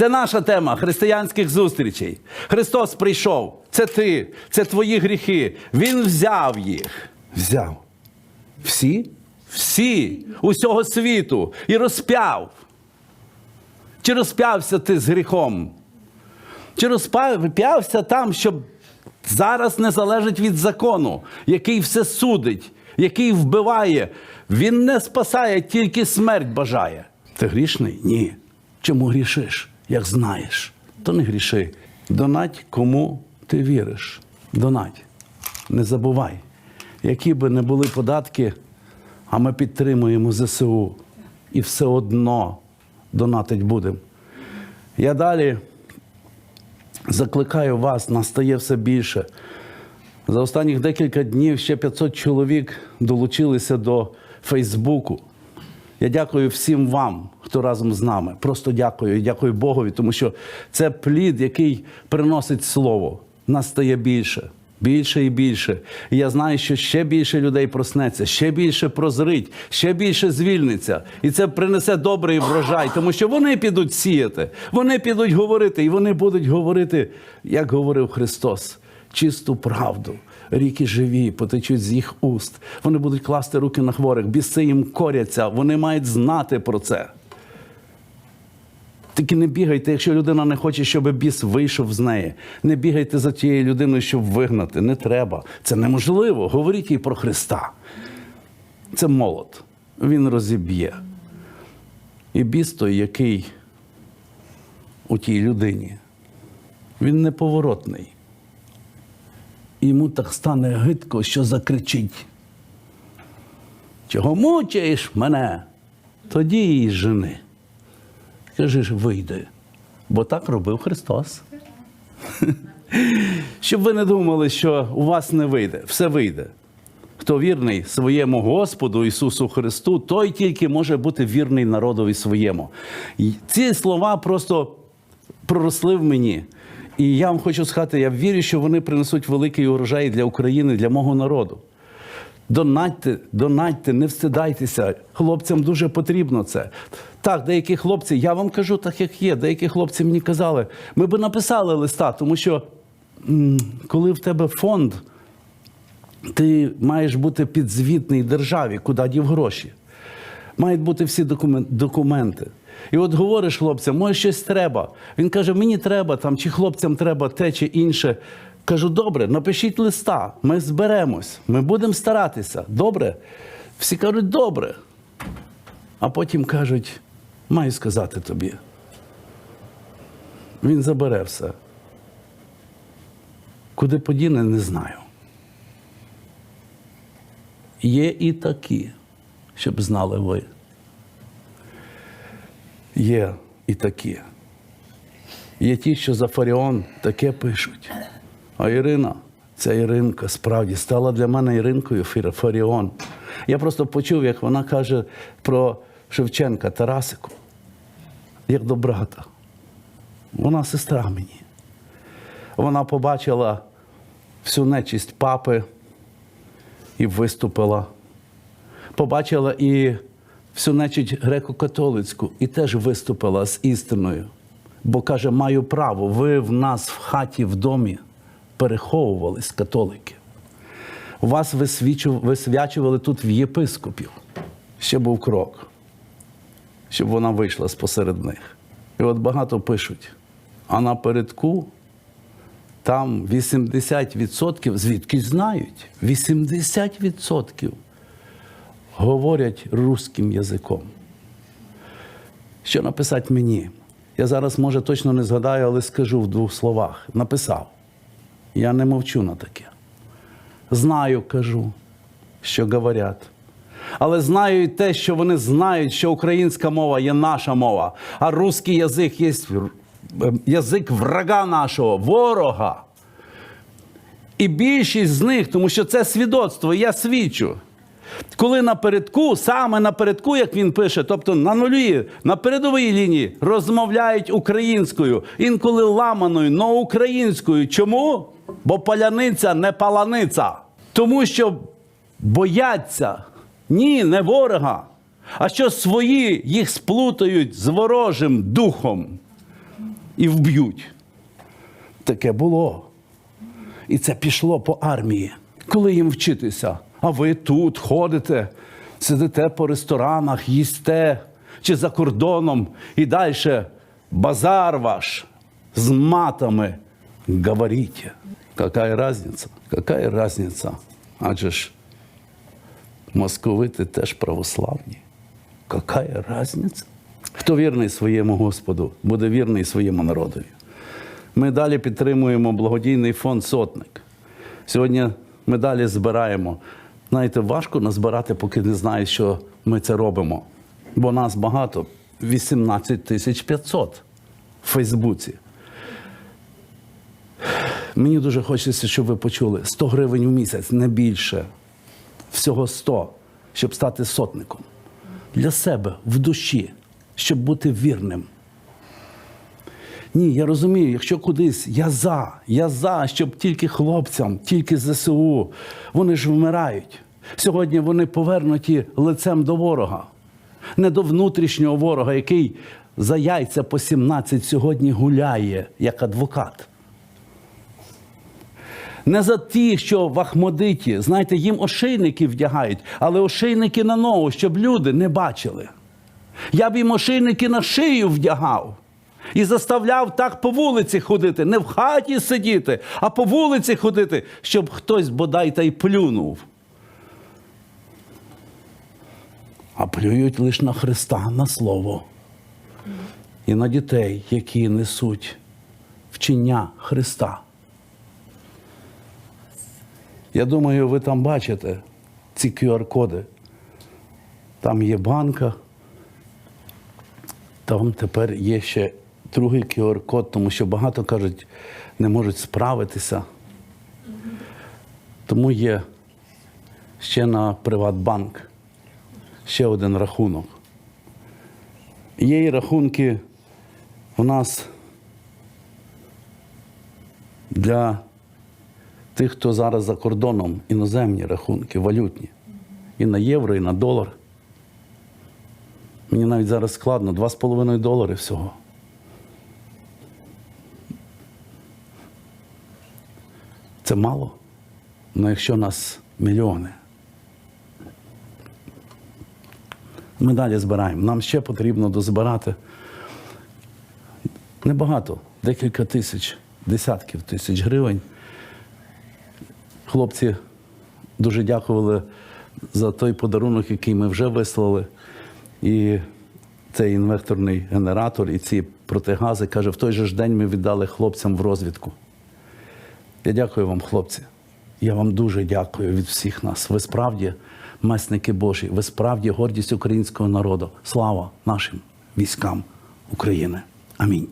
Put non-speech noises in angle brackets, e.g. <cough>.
Це наша тема християнських зустрічей. Христос прийшов. Це ти, це твої гріхи. Він взяв їх. Взяв. Всі? Всі усього світу і розп'яв. Чи розп'явся ти з гріхом? Чи розп'явся там, що зараз не залежить від закону, який все судить, який вбиває? Він не спасає, тільки смерть бажає. Ти грішний? Ні. Чому грішиш? Як знаєш, то не гріши. Донать, кому ти віриш. Донать. Не забувай, які би не були податки, а ми підтримуємо ЗСУ. І все одно донатить будемо. Я далі закликаю вас, настає все більше. За останніх декілька днів ще 500 чоловік долучилися до Фейсбуку. Я дякую всім вам, хто разом з нами. Просто дякую і дякую Богові, тому що це плід, який приносить слово. Нас стає більше, більше і більше. І я знаю, що ще більше людей проснеться, ще більше прозрить, ще більше звільниться. І це принесе добрий врожай, тому що вони підуть сіяти, вони підуть говорити, і вони будуть говорити, як говорив Христос, чисту правду. Ріки живі, потечуть з їх уст. Вони будуть класти руки на хворих, біси їм коряться, вони мають знати про це. Тільки не бігайте, якщо людина не хоче, щоб біс вийшов з неї. Не бігайте за тією людиною, щоб вигнати. Не треба. Це неможливо. Говоріть їй про Христа. Це молот. Він розіб'є. І біс той, який у тій людині, він неповоротний. Йому так стане гидко, що закричить. Чого мучаєш мене? Тоді її жени. Кажи вийди. Бо так робив Христос. <laughs> Щоб ви не думали, що у вас не вийде, все вийде. Хто вірний своєму Господу Ісусу Христу, той тільки може бути вірний народові своєму. Ці слова просто проросли в мені. І я вам хочу сказати, я вірю, що вони принесуть великий урожай для України, для мого народу. Донатьте, донатьте, не встидайтеся. Хлопцям дуже потрібно це. Так, деякі хлопці, я вам кажу так, як є. Деякі хлопці мені казали, ми би написали листа, тому що коли в тебе фонд, ти маєш бути підзвітний державі, куди дів гроші. Мають бути всі документи. І от говориш хлопцям, може щось треба. Він каже, мені треба там, чи хлопцям треба те чи інше. Кажу, добре, напишіть листа, ми зберемось, ми будемо старатися. Добре? Всі кажуть, добре. А потім кажуть, маю сказати тобі. Він забере все. Куди подіне, не знаю. Є і такі, щоб знали ви. Є і такі. Є ті, що за Фаріон таке пишуть. А Ірина, ця Іринка справді стала для мене Іринкою Фаріон. Я просто почув, як вона каже про Шевченка Тарасику, як до брата. Вона сестра мені. Вона побачила всю нечисть папи і виступила. Побачила і всю нечисть греко-католицьку і теж виступила з істиною. Бо каже, маю право, ви в нас в хаті, в домі переховувались католики. Вас висвячували тут в єпископів. Ще був крок, щоб вона вийшла спосеред них. І от багато пишуть, а напередку там 80% звідки знають, 80% говорять русським язиком. Що написати мені? Я зараз, може, точно не згадаю, але скажу в двох словах. Написав. Я не мовчу на таке. Знаю, кажу, що говорять. Але знаю і те, що вони знають, що українська мова є наша мова, а русський язик є е, язик врага нашого, ворога. І більшість з них, тому що це свідоцтво, я свідчу. Коли напередку, саме напередку, як він пише, тобто на нулі, на передовій лінії, розмовляють українською, інколи ламаною, но українською. Чому? Бо паляниця не паланиця. Тому що бояться ні, не ворога, а що свої їх сплутають з ворожим духом. і вб'ють. Таке було. І це пішло по армії. Коли їм вчитися? А ви тут ходите, сидите по ресторанах, їсте чи за кордоном, і далі базар ваш з матами. Говорите. Какая разница? Какая разница? Адже ж московити теж православні. Какая разниця? Хто вірний своєму Господу, буде вірний своєму народові. Ми далі підтримуємо благодійний фонд Сотник. Сьогодні ми далі збираємо. Знаєте, важко назбирати, поки не знаєш, що ми це робимо. Бо нас багато 18 тисяч 500 в Фейсбуці. Мені дуже хочеться, щоб ви почули 100 гривень у місяць, не більше. Всього 100, щоб стати сотником. Для себе в душі, щоб бути вірним. Ні, я розумію, якщо кудись, я за, я за, щоб тільки хлопцям, тільки ЗСУ, вони ж вмирають. Сьогодні вони повернуті лицем до ворога, не до внутрішнього ворога, який за яйця по 17 сьогодні гуляє як адвокат. Не за ті, що в Ахмодиті, знаєте, їм ошейники вдягають, але ошейники на ногу, щоб люди не бачили. Я б їм ошейники на шию вдягав і заставляв так по вулиці ходити, не в хаті сидіти, а по вулиці ходити, щоб хтось бодай та й плюнув. А плюють лише на Христа, на Слово. І на дітей, які несуть вчення Христа. Я думаю, ви там бачите ці QR-коди. Там є банка, там тепер є ще другий QR-код, тому що багато кажуть, не можуть справитися. Тому є ще на Приватбанк ще один рахунок. Є і рахунки у нас для тих, хто зараз за кордоном, іноземні рахунки, валютні. І на євро, і на долар. Мені навіть зараз складно 2,5 долари всього. Це мало. Ну якщо нас мільйони. Ми далі збираємо. Нам ще потрібно дозбирати небагато, декілька тисяч, десятків тисяч гривень. Хлопці дуже дякували за той подарунок, який ми вже вислали. І цей інвекторний генератор, і ці протигази, каже, в той же ж день ми віддали хлопцям в розвідку. Я дякую вам, хлопці. Я вам дуже дякую від всіх нас. Ви справді месники Божі, ви справді гордість українського народу. Слава нашим військам України. Амінь.